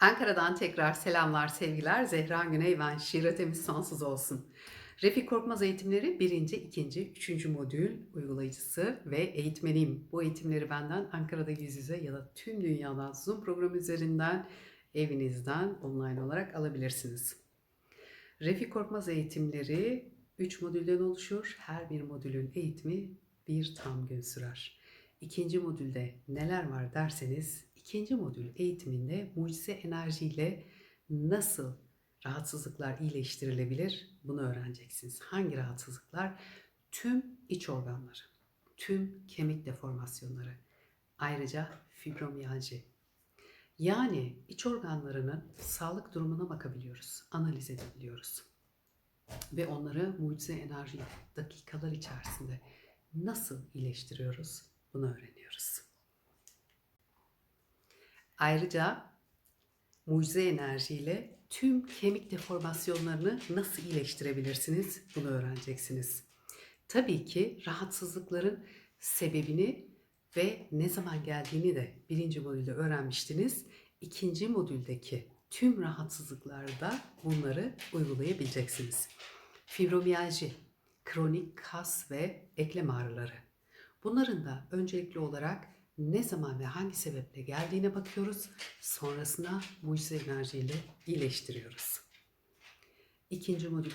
Ankara'dan tekrar selamlar, sevgiler. Zehra Güney ben. Şiiretimiz sonsuz olsun. Refik Korkmaz eğitimleri 1. 2. 3. modül uygulayıcısı ve eğitmeniyim. Bu eğitimleri benden Ankara'da yüz yüze ya da tüm dünyadan Zoom programı üzerinden evinizden online olarak alabilirsiniz. Refik Korkmaz eğitimleri 3 modülden oluşur. Her bir modülün eğitimi bir tam gün sürer. İkinci modülde neler var derseniz ikinci modül eğitiminde mucize enerjiyle nasıl rahatsızlıklar iyileştirilebilir bunu öğreneceksiniz. Hangi rahatsızlıklar? Tüm iç organları, tüm kemik deformasyonları, ayrıca fibromiyalji. Yani iç organlarının sağlık durumuna bakabiliyoruz, analiz edebiliyoruz. Ve onları mucize enerji dakikalar içerisinde nasıl iyileştiriyoruz bunu öğreniyoruz. Ayrıca mucize enerjiyle tüm kemik deformasyonlarını nasıl iyileştirebilirsiniz bunu öğreneceksiniz. Tabii ki rahatsızlıkların sebebini ve ne zaman geldiğini de birinci modülde öğrenmiştiniz. İkinci modüldeki tüm rahatsızlıklarda bunları uygulayabileceksiniz. Fibromiyalji, kronik kas ve eklem ağrıları. Bunların da öncelikli olarak ne zaman ve hangi sebeple geldiğine bakıyoruz. Sonrasında mucize enerjiyle iyileştiriyoruz. İkinci modül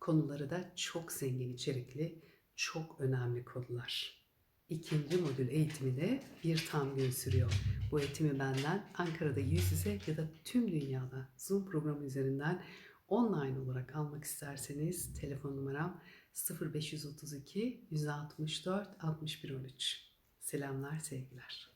konuları, da çok zengin içerikli, çok önemli konular. İkinci modül eğitimi de bir tam gün sürüyor. Bu eğitimi benden Ankara'da yüz yüze ya da tüm dünyada Zoom programı üzerinden online olarak almak isterseniz telefon numaram 0532 164 61 13. Selamlar, sevgiler.